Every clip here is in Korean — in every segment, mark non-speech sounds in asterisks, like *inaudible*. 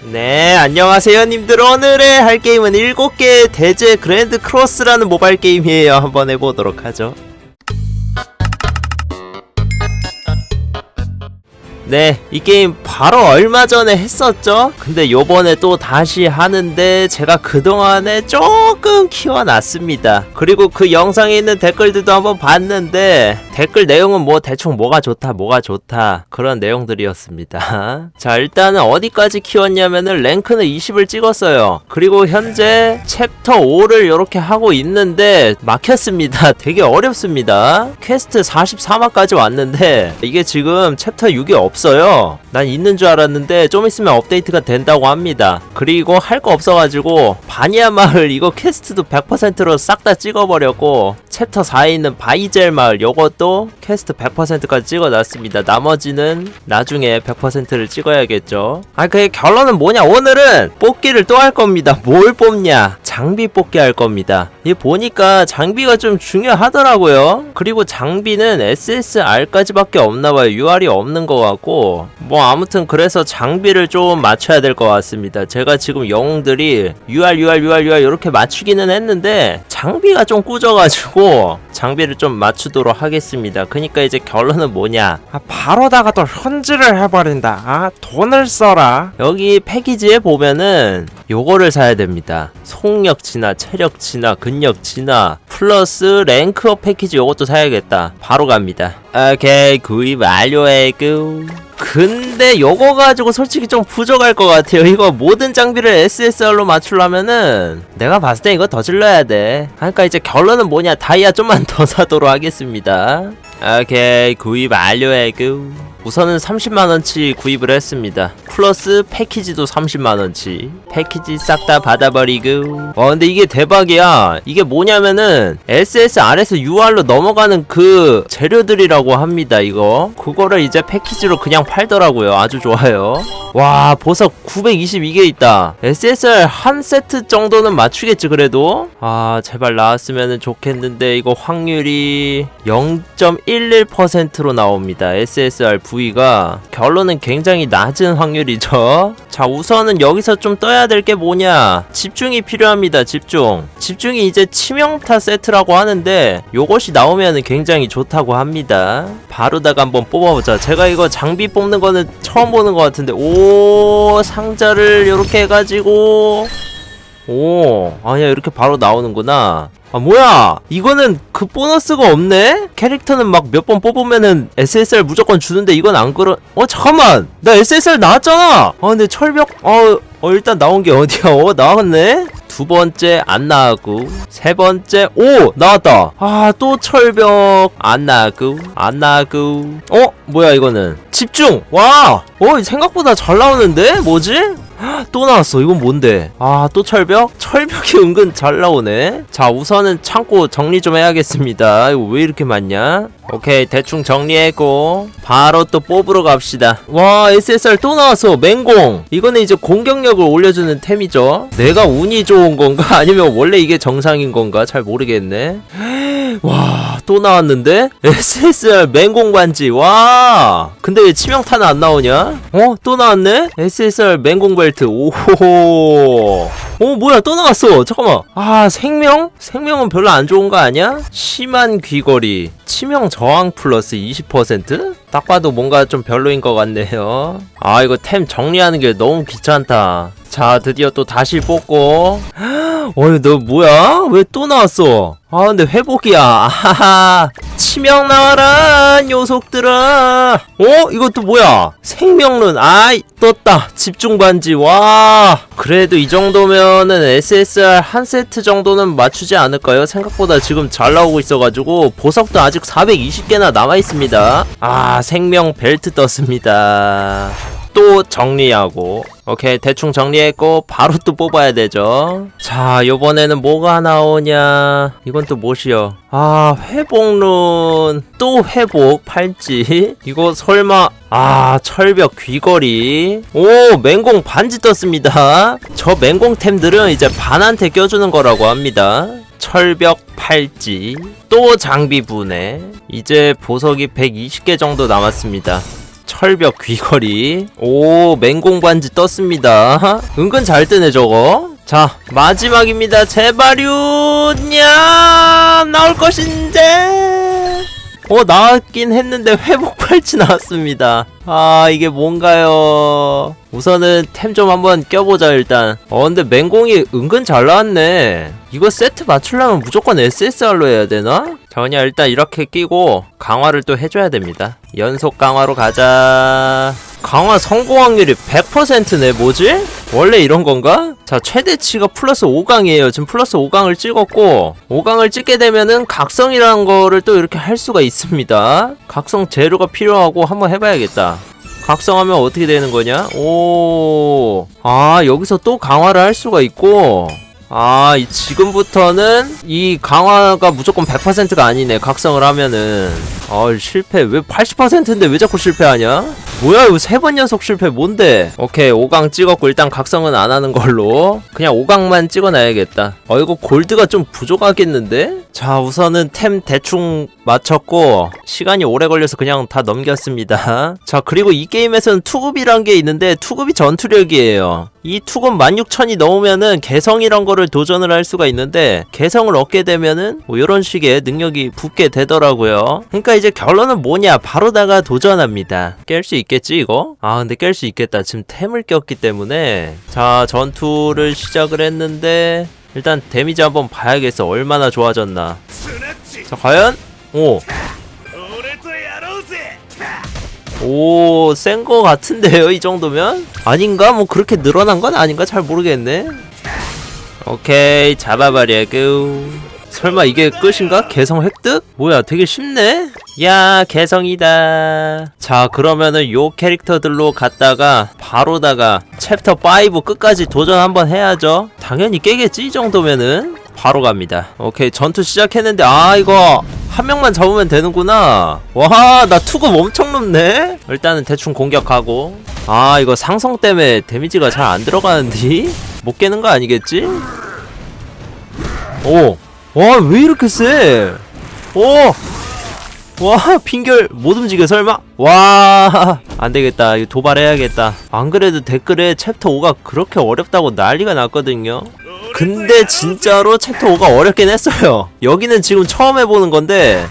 네, 안녕하세요, 님들. 오늘의 할 게임은 7개 대제 그랜드 크로스라는 모바일 게임이에요. 한번 해보도록 하죠. 네, 이 게임 바로 얼마 전에 했었죠? 근데 요번에 또 다시 하는데 제가 그동안에 조금 키워놨습니다. 그리고 그 영상에 있는 댓글들도 한번 봤는데 댓글 내용은 뭐 대충 뭐가 좋다, 뭐가 좋다 그런 내용들이었습니다. *laughs* 자, 일단은 어디까지 키웠냐면은 랭크는 20을 찍었어요. 그리고 현재 챕터 5를 이렇게 하고 있는데 막혔습니다. *laughs* 되게 어렵습니다. 퀘스트 44마까지 왔는데 이게 지금 챕터 6이 없 어요. 난 있는 줄 알았는데 좀 있으면 업데이트가 된다고 합니다. 그리고 할 거 없어가지고 바니아 마을 *laughs* 이거 퀘스트도 100%로 싹 다 찍어버렸고 챕터 4에 있는 바이젤 마을 요것도 퀘스트 100%까지 찍어놨습니다. 나머지는 나중에 100%를 찍어야겠죠. 아, 그 결론은 뭐냐? 오늘은 뽑기를 또 할 겁니다. 뭘 뽑냐? 장비 뽑기 할 겁니다. 이 보니까 장비가 좀 중요하더라고요. 그리고 장비는 SSR까지밖에 없나봐요. UR이 없는 것 같고 뭐 아무튼 그래서 장비를 좀 맞춰야 될 것 같습니다. 제가 지금 영웅들이 UR, UR, UR, UR 이렇게 맞추기는 했는데 장비가 좀 꾸져가지고 장비를 좀 맞추도록 하겠습니다. 그러니까 이제 결론은 뭐냐? 아, 바로다가 또 현질을 해버린다. 아, 돈을 써라. 여기 패키지에 보면은 요거를 사야 됩니다. 속력 진화, 체력 진화, 근력 진화, 플러스 랭크업 패키지 요것도 사야겠다. 바로 갑니다. 오케이, 구입 완료했고. 근데 요거 가지고 솔직히 좀 부족할 것 같아요. 이거 모든 장비를 SSR로 맞추려면은 내가 봤을 때 이거 더 질러야 돼. 그러니까 이제 결론은 뭐냐? 다이아 좀만 *laughs* 더 사도록 하겠습니다. 오케이, 구입 완료했고. 우선은 30만원치 구입을 했습니다. 플러스 패키지도 30만원치. 패키지 싹 다 받아버리고. 와, 근데 이게 대박이야. 이게 뭐냐면은 SSR에서 UR로 넘어가는 그 재료들이라고 합니다, 이거. 그거를 이제 패키지로 그냥 팔더라고요. 아주 좋아요. 와, 보석 922개 있다. SSR 한 세트 정도는 맞추겠지, 그래도? 아, 제발 나왔으면 좋겠는데, 이거 확률이 0.11%로 나옵니다. SSR V 가. 결론은 굉장히 낮은 확률이죠. *laughs* 자, 우선은 여기서 좀 떠야 될 게 뭐냐? 집중이 필요합니다, 집중. 집중이 이제 치명타 세트라고 하는데, 요것이 나오면 굉장히 좋다고 합니다. 바로다가 한번 뽑아보자. 제가 이거 장비 뽑는 거는 처음 보는 것 같은데, 오, 상자를 이렇게 해가지고, 오, 아니야, 이렇게 바로 나오는구나. 아, 뭐야! 이거는 그 보너스가 없네? 캐릭터는 막 몇 번 뽑으면은 SSR 무조건 주는데 이건 안 그러, 어, 잠깐만! 나 SSR 나왔잖아! 아, 근데 철벽, 어, 어, 일단 나온 게 어디야? 어, 나왔네? 두 번째 안 나왔고 세 번째 오 나왔다 아 또 철벽 안 나왔고 안 나왔고 어 뭐야 이거는 집중 와어 생각보다 잘 나오는데 뭐지 헉, *gasps* 또 나왔어. 이건 뭔데? 아 또 철벽? 철벽이 은근 잘 나오네. 자 우선은 창고 정리 좀 해야겠습니다. 이거 왜 이렇게 많냐? 오케이 대충 정리했고 바로 또 뽑으러 갑시다. 와 SSR 또 나왔어. 맹공. 이거는 이제 공격력을 올려주는 템이죠. 내가 운이 좋은 건가? *laughs* 아니면 원래 이게 정상인 건가? 잘 모르겠네 와 또 나왔는데? SSR 맹공 반지 와! 근데 왜 치명타는 안 나오냐? 어? 또 나왔네? SSR 맹공 벨트 오호호! 어 뭐야 또 나왔어! 잠깐만. 아 생명? 생명은 별로 안 좋은 거 아니야? 심한 귀걸이. 치명 저항 플러스 20%딱 봐도 뭔가 좀 별로인 것 같네요. 아 이거 템 정리하는 게 너무 귀찮다 자 드디어 또 다시 뽑고. *gasps* 어이 너 뭐야? 왜 또 나왔어? 아 근데 회복이야. 아하하. 치명 나와라 녀석들아. 어? 이것도 뭐야? 생명론. 아이 떴다. 집중 반지. 와. 그래도 이 정도면은 SSR 한 세트 정도는 맞추지 않을까요? 생각보다 지금 잘 나오고 있어가지고 보석도 아직 420개나 남아 있습니다. 아 생명 벨트 떴습니다 또 정리하고 오케이 대충 정리했고 바로 또 뽑아야 되죠. 자 요번에는 뭐가 나오냐? 이건 또 뭐시여? 아 회복룬 또 회복 팔찌. 이거 설마 아 철벽 귀걸이. 오 맹공 반지 떴습니다. 저 맹공템들은 이제 반한테 껴주는 거라고 합니다. 철벽 팔찌. 또 장비 분해. 이제 보석이 120개 정도 남았습니다 철벽 귀걸이. 오 맹공 반지 떴습니다. 은근 잘 뜨네 저거. 자 마지막입니다. 제발요 냐 나올 것인데! 어 나왔긴 했는데 회복 팔찌 나왔습니다. 아 이게 뭔가요? 우선은 템 좀 한번 껴보자 일단. 어 근데 맹공이 은근 잘 나왔네. 이거 세트 맞추려면 무조건 SSR로 해야 되나? 자 그냥 일단 이렇게 끼고 강화를 또 해줘야 됩니다 연속 강화로 가자 강화 성공 확률이 100%네 뭐지? 원래 이런 건가? 자 최대치가 플러스 5강이에요 지금 플러스 5강을 찍었고 5강을 찍게 되면은 각성이라는 거를 또 이렇게 할 수가 있습니다 각성 재료가 필요하고 한번 해봐야겠다 각성하면 어떻게 되는 거냐? 오, 아, 여기서 또 강화를 할 수가 있고, 아, 이 지금부터는 이 강화가 무조건 100%가 아니네, 각성을 하면은. 아, 실패. 왜 80%인데 왜 자꾸 실패하냐? 뭐야, 이거 세 번 연속 실패 뭔데? 오케이, 5강 찍었고, 일단 각성은 안 하는 걸로. 그냥 5강만 찍어놔야겠다. 어, 이거 골드가 좀 부족하겠는데? 자, 우선은 템 대충 맞췄고, 시간이 오래 걸려서 그냥 다 넘겼습니다. 자, 그리고 이 게임에서는 투급이란 게 있는데, 투급이 전투력이에요. 이 투건 16,000이 넘으면은 개성이란 거를 도전을 할 수가 있는데 개성을 얻게 되면은 뭐 이런 식의 능력이 붙게 되더라고요. 그러니까 이제 결론은 뭐냐? 바로다가 도전합니다. 깰 수 있겠지 이거? 아 근데 깰 수 있겠다. 지금 템을 꼈기 때문에. 자 전투를 시작을 했는데 일단 데미지 한번 봐야겠어. 얼마나 좋아졌나. 자 과연? 오. 오, 센 거 같은데요, 이 정도면? 아닌가? 뭐 그렇게 늘어난 건 아닌가? 잘 모르겠네. 오케이, 잡아버려고. 설마 이게 끝인가? 개성 획득? 뭐야, 되게 쉽네? 야, 개성이다. 자, 그러면은 요 캐릭터들로 갔다가 바로다가 챕터 5 끝까지 도전 한번 해야죠. 당연히 깨겠지, 이 정도면은. 바로 갑니다. 오케이, 전투 시작했는데, 아, 이거 한 명만 잡으면 되는구나. 와, 나 투급 엄청 높네? 일단은 대충 공격하고. 아, 이거 상성 때문에 데미지가 잘 안 들어가는데? *laughs* 못 깨는 거 아니겠지? 오. 와, 왜 이렇게 세? 오! 와, 핑결 못 움직여, 설마? 와, 안 되겠다. 이거 도발해야겠다. 안 그래도 댓글에 챕터 5가 그렇게 어렵다고 난리가 났거든요. 근데 진짜로 챕터 5가 어렵긴 했어요. 여기는 지금 처음 해보는 건데.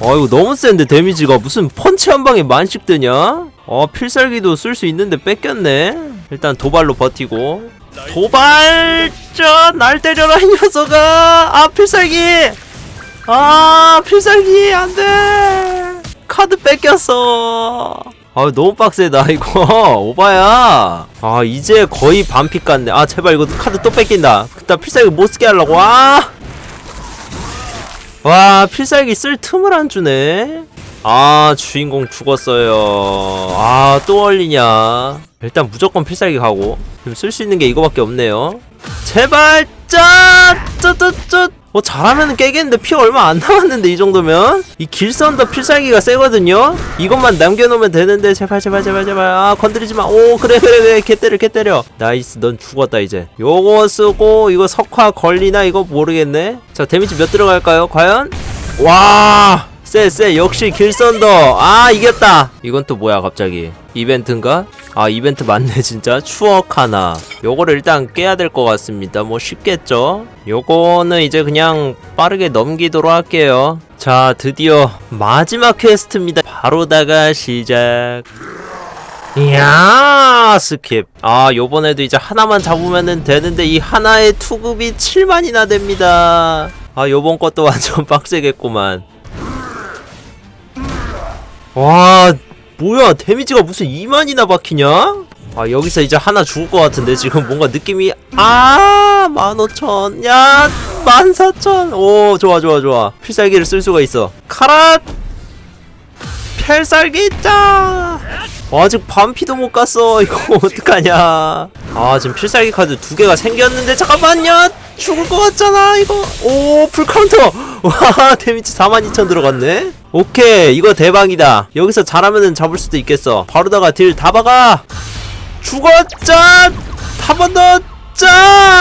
어, 이거 너무 센데, 데미지가. 무슨 펀치 한 방에 만씩 뜨냐? 어, 필살기도 쓸 수 있는데 뺏겼네. 일단 도발로 버티고. 도발전! 날 때려라, 이 녀석아! 아, 필살기! 아, 필살기! 안 돼! 카드 뺏겼어! 아, 너무 빡세다, *laughs* 이거. 오바야. 아, 이제 거의 반픽 같네. 아, 제발 이거 카드 또 뺏긴다. 그따 필살기 못 쓰게 하려고. 아! 와, 필살기 쓸 틈을 안 주네. 아, 주인공 죽었어요. 아, 또 얼리냐. 일단 무조건 필살기 가고. 쓸수 있는 게 이거밖에 없네요. 제발, 짠! 쩌쩌쩌! 뭐 잘하면 깨겠는데 피 얼마 안 남았는데 이 정도면? 이 길선더 필살기가 세거든요? 이것만 남겨놓으면 되는데 제발 제발 제발 제발. 아 건드리지 마 오 그래 그래 그래. 개 때려 개 때려. 나이스. 넌 죽었다 이제. 요거 쓰고 이거 석화 걸리나 이거 모르겠네. 자 데미지 몇 들어갈까요? 과연? 와 쎄쎄. 역시 길선더. 아 이겼다. 이건 또 뭐야 갑자기 이벤트인가? 아 이벤트 맞네 *laughs* 진짜. 추억 하나. 요거를 일단 깨야 될 것 같습니다. 뭐 쉽겠죠? 요거는 이제 그냥 빠르게 넘기도록 할게요. 자 드디어 마지막 퀘스트입니다. 바로다가 시작. 이야 스킵. 아 요번에도 이제 하나만 잡으면 되는데 이 하나의 투급이 7만이나 됩니다. 아 요번 것도 *laughs* 완전 빡세겠구만. 와 뭐야 데미지가 무슨 2만이나 박히냐? 아 여기서 이제 하나 죽을 것 같은데 지금 뭔가 느낌이. 아 15,000 야 14,000 오 좋아 좋아 좋아. 필살기를 쓸 수가 있어. 카라 필살기 짜 아직 반피도 못 갔어. 이거 *laughs* 어떡하냐. 아 지금 필살기 카드 두 개가 생겼는데 잠깐만요. 죽을 것 같잖아 이거. 오 풀카운터. *laughs* 와 데미지 42,000 들어갔네 오케이 이거 대박이다. 여기서 잘하면은 잡을 수도 있겠어. 바로다가 딜 다 박아! 죽었자! 한번 더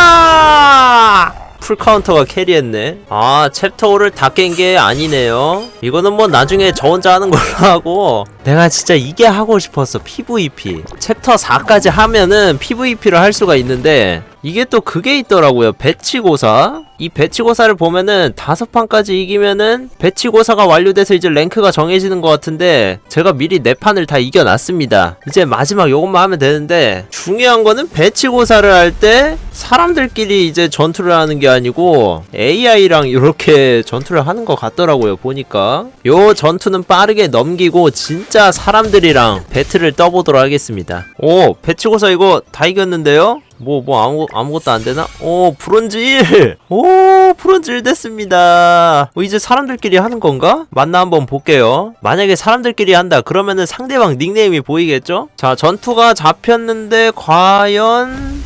짜! 풀카운터가 캐리했네. 아 챕터 5를 다 깬 게 아니네요. 이거는 뭐 나중에 저 혼자 하는 걸로 *laughs* 하고. 내가 진짜 이게 하고 싶었어 PVP 챕터 4까지 하면은 PVP를 할 수가 있는데 이게 또 그게 있더라고요. 배치고사. 이 배치고사를 보면은 다섯 판까지 이기면은 배치고사가 완료돼서 이제 랭크가 정해지는 것 같은데 제가 미리 네 판을 다 이겨놨습니다. 이제 마지막 요것만 하면 되는데 중요한 거는 배치고사를 할 때 사람들끼리 이제 전투를 하는 게 아니고 AI랑 이렇게 전투를 하는 것 같더라고요 보니까. 요 전투는 빠르게 넘기고 진짜 사람들이랑 배틀을 떠보도록 하겠습니다. 오 배치고사 이거 다 이겼는데요 뭐, 뭐, 아무, 아무것도 안 되나? 오, 브론즈 1! 오, 브론즈 1 됐습니다. 어, 이제 사람들끼리 하는 건가? 맞나 한번 볼게요. 만약에 사람들끼리 한다, 그러면은 상대방 닉네임이 보이겠죠? 자, 전투가 잡혔는데, 과연,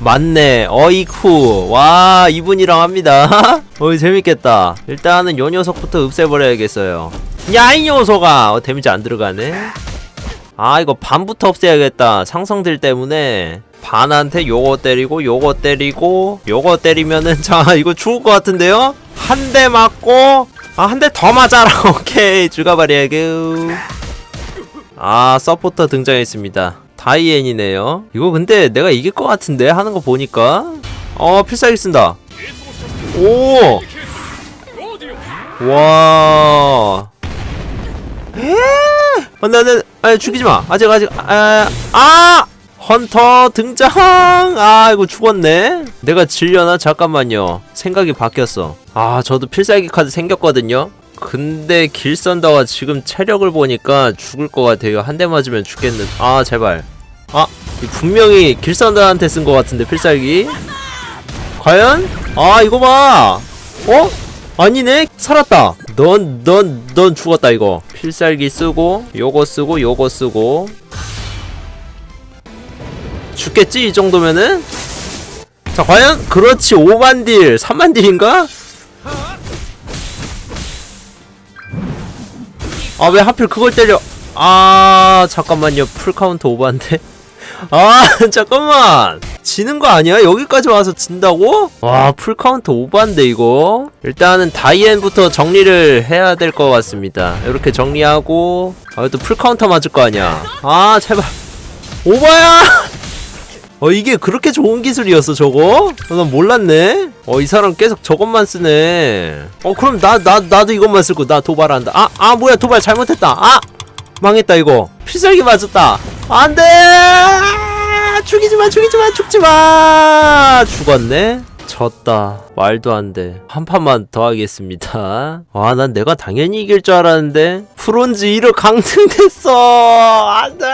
맞네. 어이쿠. 와, 이분이랑 합니다. *laughs* 어이, 재밌겠다. 일단은 요 녀석부터 없애버려야겠어요. 야, 이 녀석아! 어, 데미지 안 들어가네. 아, 이거 반부터 없애야겠다. 상성들 때문에. 반한테 요거 때리고, 요거 때리고, 요거 때리면은, *laughs* 자, 이거 죽을 것 같은데요? 한 대 맞고, 아, 한 대 더 맞아라. *laughs* 오케이. 죽어버려야겠. 아, 서포터 등장했습니다. 다이앤이네요. 이거 근데 내가 이길 것 같은데 하는 거 보니까. 어, 필살기 쓴다. 오! 와. 에? 안 돼, 안 돼. 아, 죽이지 마. 아직, 아직. 아, 아! 헌터 등장! 아, 이거 죽었네. 내가 질려나? 잠깐만요. 생각이 바뀌었어. 아, 저도 필살기 카드 생겼거든요. 근데 길선더가 지금 체력을 보니까 죽을 것 같아요. 한 대 맞으면 죽겠는. 아, 제발. 아, 이 분명히 길선더한테 쓴 것 같은데 필살기. 과연? 아, 이거 봐. 어? 아니네? 살았다. 넌, 넌, 넌 죽었다, 이거. 필살기 쓰고, 요거 쓰고, 요거 쓰고. 죽겠지, 이 정도면은? 자, 과연? 그렇지, 5만 딜. 3만 딜인가? 아, 왜 하필 그걸 때려? 아, 잠깐만요. 풀카운트 오반데? *laughs* 아, 잠깐만. 지는 거 아니야? 여기까지 와서 진다고? 와, 풀카운트 오반데, 이거? 일단은 다이앤부터 정리를 해야 될 것 같습니다. 이렇게 정리하고, 아, 또 풀카운터 맞을 거 아니야. 아, 제발. 오바야! *laughs* 어, 이게 그렇게 좋은 기술이었어, 저거? 어, 난 몰랐네? 어, 이 사람 계속 저것만 쓰네. 어, 그럼 나, 나, 나도 이것만 쓸 거. 나 도발한다. 아, 아, 뭐야, 도발 잘못했다. 아! 망했다, 이거. 필살기 맞았다. 안 돼! 죽이지 마, 죽이지 마, 죽지 마! 죽었네? 졌다. 말도 안 돼. 한 판만 더 하겠습니다. 아, 난 내가 당연히 이길 줄 알았는데. 프론즈 1호 강등됐어! 안 돼!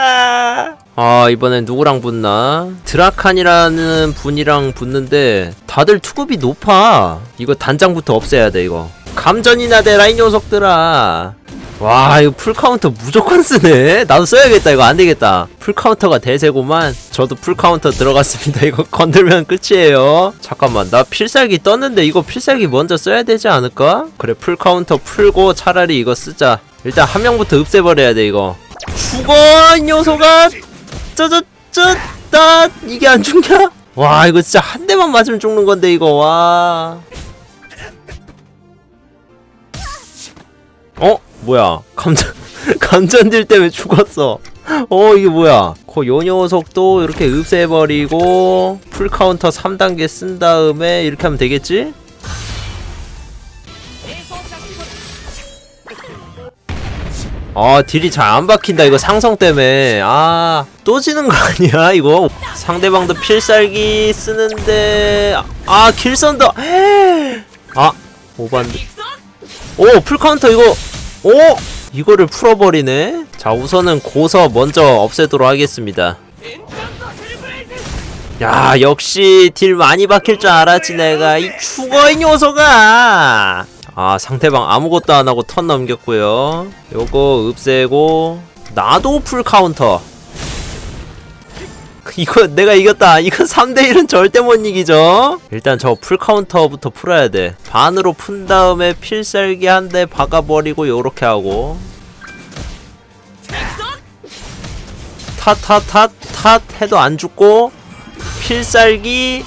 아, 이번엔 누구랑 붙나? 드라칸이라는 분이랑 붙는데, 다들 투급이 높아. 이거 단장부터 없애야 돼, 이거. 감전이나 대라, 이 녀석들아. 와 이거 풀카운터 무조건 쓰네. 나도 써야겠다 이거 안되겠다. 풀카운터가 대세고만. 저도 풀카운터 들어갔습니다. *laughs* 이거 건들면 끝이에요. 잠깐만 나 필살기 떴는데 이거 필살기 먼저 써야 되지 않을까? 그래 풀카운터 풀고 차라리 이거 쓰자. 일단 한 명부터 없애버려야 돼 이거. 죽어 이 녀석아! 쩌쩌쩌나 이게 안 죽냐? 와 이거 진짜 한 대만 맞으면 죽는 건데 이거. 와. 어? 뭐야? 감전 *laughs* 감전딜 때문에 죽었어. 어 이게 뭐야? 그 요 녀석도 이렇게 흡수해버리고 풀카운터 3단계 쓴 다음에 이렇게 하면 되겠지? 아 딜이 잘 안 박힌다 이거 상성 때문에. 아 또 지는 거 아니야 이거? 상대방도 필살기 쓰는데. 아 길선더. 아 오반드. 오 풀카운터 이거 오! 이거를 풀어버리네. 자 우선은 고서 먼저 없애도록 하겠습니다. 야 역시 딜 많이 박힐 줄 알았지 내가. 이 죽어 이 녀석아! 아 상대방 아무것도 안하고 턴 넘겼고요. 요거 없애고 나도 풀 카운터 *laughs* 이거 내가 이겼다. 이거 3대1은 절대 못 이기죠? 일단 저 풀카운터부터 풀어야 돼. 반으로 푼 다음에 필살기 한 대 박아버리고 요렇게 하고 탓탓탓 탓 해도 안 죽고 필살기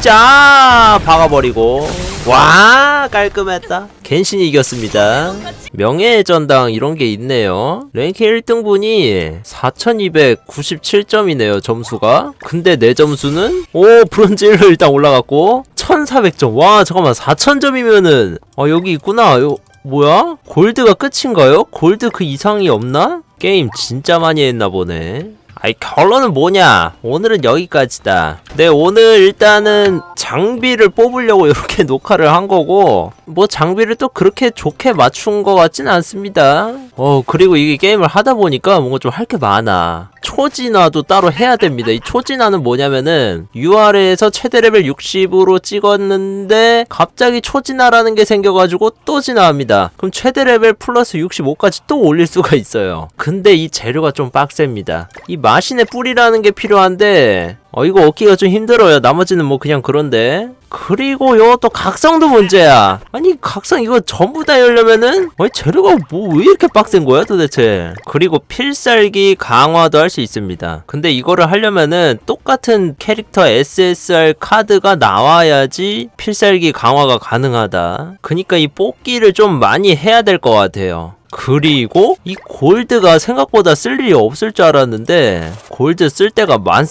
짜 박아버리고 와 깔끔했다 겐신이 이겼습니다 명예의 전당 이런 게 있네요 랭킹 1등분이 4297점이네요 점수가 근데 내 점수는 오 브론즈 1로 일단 올라갔고 1400점 와 잠깐만 4000점이면은 어 여기 있구나 요 뭐야? 골드가 끝인가요? 골드 그 이상이 없나? 게임 진짜 많이 했나 보네. 아이 결론은 뭐냐? 오늘은 여기까지다. 네 오늘 일단은 장비를 뽑으려고 이렇게 *laughs* 녹화를 한 거고 뭐 장비를 또 그렇게 좋게 맞춘 것 같진 않습니다. 어 그리고 이게 게임을 하다 보니까 뭔가 좀 할 게 많아. 초진화도 따로 해야 됩니다. 이 초진화는 뭐냐면은 UR에서 최대 레벨 60으로 찍었는데 갑자기 초진화라는 게 생겨가지고 또 진화합니다. 그럼 최대 레벨 플러스 65까지 또 올릴 수가 있어요. 근데 이 재료가 좀 빡셉니다. 이 마 신의 뿌리라는 게 필요한데 어 이거 얻기가 좀 힘들어요. 나머지는 뭐 그냥 그런데. 그리고 요 또 각성도 문제야. 아니 각성 이거 전부 다 열려면은 아니 재료가 뭐 왜 이렇게 빡센 거야 도대체. 그리고 필살기 강화도 할 수 있습니다. 근데 이거를 하려면은 똑같은 캐릭터 SSR 카드가 나와야지 필살기 강화가 가능하다. 그니까 이 뽑기를 좀 많이 해야 될 것 같아요. 그리고 이 골드가 생각보다 쓸 일이 없을 줄 알았는데 골드 쓸 때가 많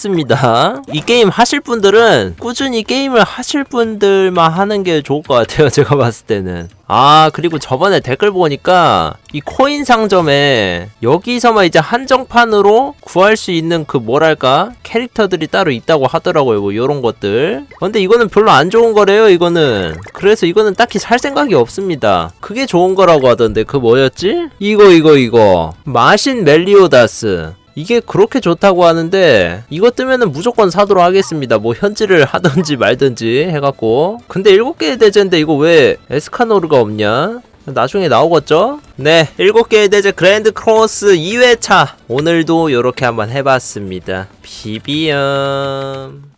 이 게임 하실 분들은 꾸준히 게임을 하실 분들만 하는 게 좋을 것 같아요. *laughs* 제가 봤을 때는. 아 그리고 저번에 댓글 보니까 이 코인 상점에 여기서만 이제 한정판으로 구할 수 있는 그 뭐랄까 캐릭터들이 따로 있다고 하더라고요 뭐 요런 것들 근데 이거는 별로 안 좋은 거래요 이거는 그래서 이거는 딱히 살 생각이 없습니다 그게 좋은 거라고 하던데 그 뭐였지? 이거 이거 이거 마신 멜리오다스 이게 그렇게 좋다고 하는데 이거 뜨면은 무조건 사도록 하겠습니다. 뭐 현질을 하든지 말든지 해갖고 근데 7개의 대제인데 이거 왜 에스카노르가 없냐? 나중에 나오겠죠? 네, 7개의 대제 그랜드 크로스 2회차 오늘도 이렇게 한번 해봤습니다. 비비엄